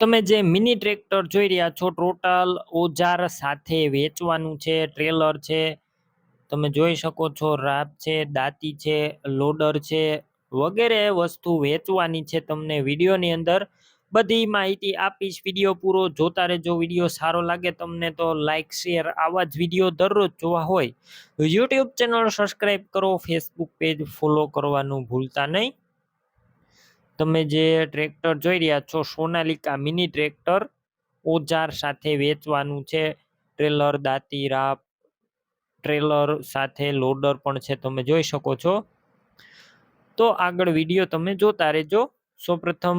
તમે જે mini tractor જોઈ રહ્યા છો, ટોટલ ઓજાર સાથે વેચવાનું છે, ટ્રેલર છે. તમે જોઈ શકો છો રાપ છે, દાંતી છે, લોડર છે, વગેરે વસ્તુ વેચવાની છે તમને વિડીયોની અંદર. બધી માહિતી આપીશ, વીડિયો પૂરો જોતા રહેજો, વીડિયો સારો લાગે તમને તો લાઇક શેર, આવા જ વીડિયો દરરોજ જોવા હોય. યુટ્યુબ ચેનલ સબસ્ક્રાઈબ કરો ફેસબુક પેજ ફોલો કરવાનું ભૂલતા નહીં. તમે જે ટ્રેક્ટર જોઈ રહ્યા છો, સોનાલિકા મિની ટ્રેક્ટર ઓજાર સાથે વેચવાનું છે. ટ્રેલર દાંતી, રાપ ટ્રેલર સાથે લોડર પણ છે, તમે જોઈ શકો છો. તો આગળ વીડિયો તમે જોતા રહેજો. સૌપ્રથમ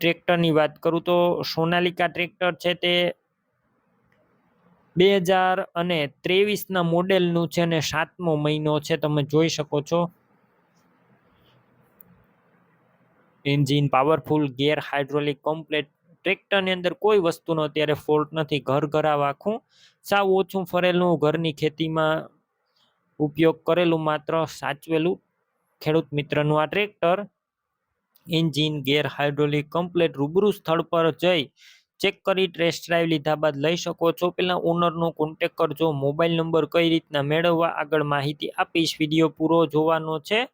ટ્રેક્ટરની વાત કરું તો સોનાલિકા ટ્રેક્ટર છે તે બે હજાર અને ત્રેવીસના મોડેલનું છે અને સાતમો મહિનો છે, તમે જોઈ શકો છો. Engine powerful, gear hydraulic, complete ટ્રેક્ટરની અંદર કોઈ વસ્તુનો અત્યારે ફોલ્ટ નથી. ઘર ઘરાવ આખું સાવ ઓછું ફરેલું, ઘરની ખેતીમાં ઉપયોગ કરેલું માત્ર સાચવેલું. ખેડૂત મિત્રનું આ tractor engine, gear hydraulic, complete રૂબરૂ સ્થળ પર જઈ ચેક કરી, ટેસ્ટ ડ્રાઈવ લીધા બાદ લઈ શકો છો. પહેલાં ઓનરનો કોન્ટેક કરજો. મોબાઈલ નંબર કઈ રીતના મેળવવા, આગળ માહિતી આપીશ. વીડિયો પૂરો જોવાનો છે.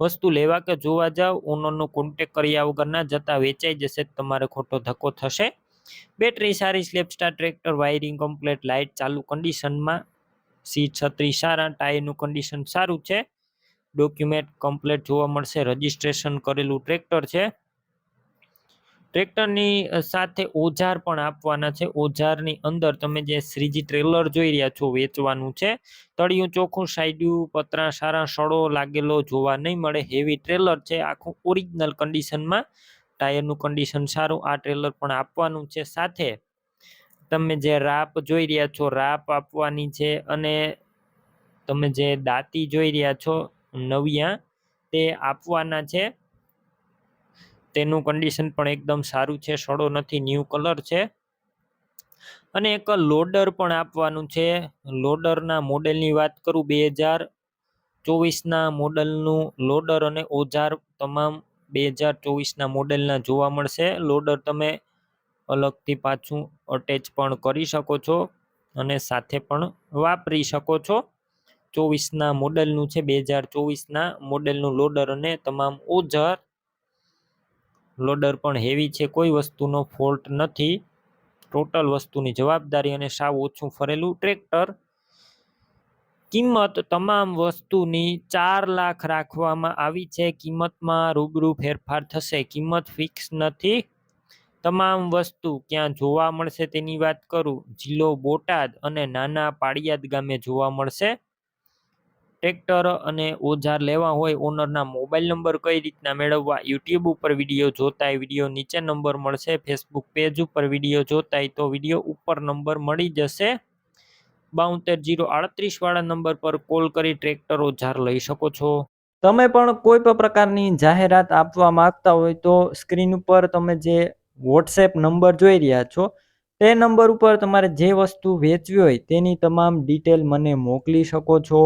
વસ્તુ લેવા કે જોવા જાવ ઓનરનો કોન્ટેક કર્યા વગર ના જતા વેચાઈ જશે, તમારે ખોટો ધક્કો થશે. બેટરી સારી self starter tractor wiring complete light ચાલુ કન્ડિશનમાં સીટ છત્રી સારા ટાયરનું કન્ડિશન સારું છે. ડોક્યુમેન્ટ કમ્પ્લેટ જોવા મળશે રજિસ્ટ્રેશન કરેલું ટ્રેક્ટર છે. ટ્રેક્ટરની સાથે ઓજાર પણ આપવાના છે. ઓજારની અંદર તમે જે શ્રીજી ટ્રેલર જોઈ રહ્યા છો, વેચવાનું છે. તળિયું ચોખ્ખું સાઈડ્યું પતરા સારા, સડો લાગેલો જોવા નહીં મળે. હેવી ટ્રેલર છે. આખું ઓરિજિનલ કન્ડિશનમાં, ટાયરનું કન્ડિશન સારું, આ ટ્રેલર પણ આપવાનું છે. સાથે તમે જે રાપ જોઈ રહ્યા છો, રાપ આપવાની છે અને તમે જે દાંતી જોઈ રહ્યા છો, નવિયા, તે આપવાના છે. તેનું કન્ડિશન પણ એકદમ સારું છે, સડો નથી ન્યૂ કલર છે. અને એક લોડર પણ આપવાનું છે. લોડરના મોડેલની વાત કરું, બે હજાર ચોવીસના મોડલનું લોડર અને ઓજાર તમામ બે હજાર ચોવીસના મોડેલના જોવા મળશે. લોડર તમે અલગથી પાછું અટેચ પણ કરી શકો છો અને સાથે પણ વાપરી શકો છો. ચોવીસના મોડેલનું છે, બે હજાર ચોવીસના મોડેલનું લોડર અને તમામ ઓજાર લોડર પણ હેવી છે, કોઈ વસ્તુનો ફોલ્ટ નથી. ટોટલ વસ્તુની જવાબદારી અને સાવ ઓછું ફરેલું ટ્રેક્ટર કિંમત તમામ વસ્તુની ચાર લાખ રાખવામાં આવી છે, કિંમતમાં રૂબરૂ ફેરફાર થશે, કિંમત ફિક્સ નથી. તમામ વસ્તુ ક્યાં જોવા મળશે તેની વાત કરું, જિલ્લો બોટાદ અને નાના પાડિયાદ ગામે જોવા મળશે. ટ્રેક્ટર અને ઓજાર લેવા હોય, ઓનરના મોબાઈલ નંબર કઈ રીતના મેળવવા, યુટ્યુબ ઉપર વીડિયો જોતા વીડિયો નીચે નંબર મળશે, ફેસબુક પેજ ઉપર વીડિયો જોતા તો વીડિયો ઉપર નંબર મળી જશે. બાઉતેર જીરો આડત્રીસ વાળા નંબર પર કોલ કરી ટ્રેક્ટર ઓજાર લઈ શકો છો. તમે પણ કોઈ પણ પ્રકારની જાહેરાત આપવા માંગતા હોય તો સ્ક્રીન ઉપર તમે જે વોટ્સએપ નંબર જોઈ રહ્યા છો, તે નંબર ઉપર તમારે જે વસ્તુ વેચવી હોય તેની તમામ ડિટેલ મને મોકલી શકો છો.